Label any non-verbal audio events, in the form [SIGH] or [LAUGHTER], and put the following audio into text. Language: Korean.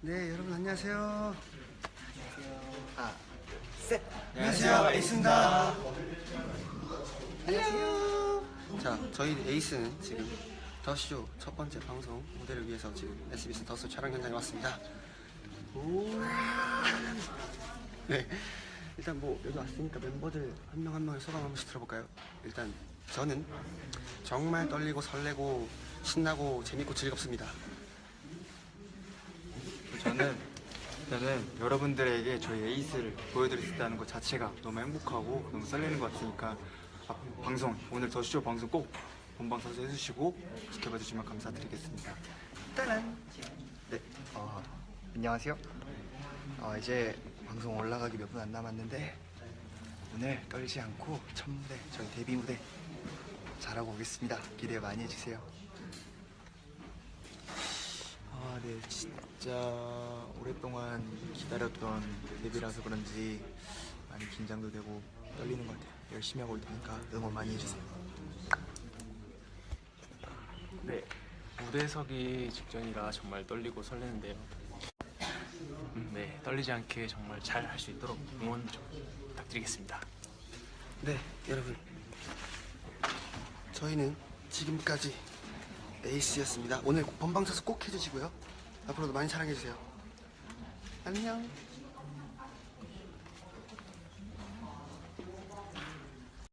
네, 여러분 안녕하세요. 아, 셋. 안녕하세요, 에이스입니다. 안녕. 자, 저희 에이스는 지금 더쇼 첫 번째 방송 무대를 위해서 지금 SBS 더쇼 촬영 현장에 왔습니다. 오. [LAUGHS] 네. 일단 뭐 여기 왔으니까 멤버들 한 명 한 명의 소감 한 번씩 들어볼까요? 일단 저는 정말 떨리고 설레고 신나고 재밌고 즐겁습니다. 저는 저는 여러분들에게 저희 에이스를 보여드릴 수 있다는 것 자체가 너무 행복하고 너무 설레는 것 같으니까 아, 방송 오늘 더쇼 방송 꼭 본방 사수 해주시고 지켜봐 주시면 감사드리겠습니다. 따란. 네, 어, 안녕하세요. 어, 이제 방송 올라가기 몇 분 안 남았는데 오늘 떨지 않고 첫 무대, 저희 데뷔 무대 잘하고 오겠습니다. 기대 많이 해주세요. 아, 네, 진짜 오랫동안 기다렸던 데뷔라서 그런지 많이 긴장도 되고 떨리는 것 같아요. 열심히 하고 올 테니까 응원 많이 해주세요. 네, 무대 서기 직전이라 정말 떨리고 설레는데요. 음, 네, 떨리지 않게 정말 잘 할 수 있도록 응원 좀 부탁드리겠습니다. 네, 여러분. 저희는 지금까지 에이스였습니다. 오늘 본방사수 꼭 해주시고요. 앞으로도 많이 사랑해주세요. 안녕.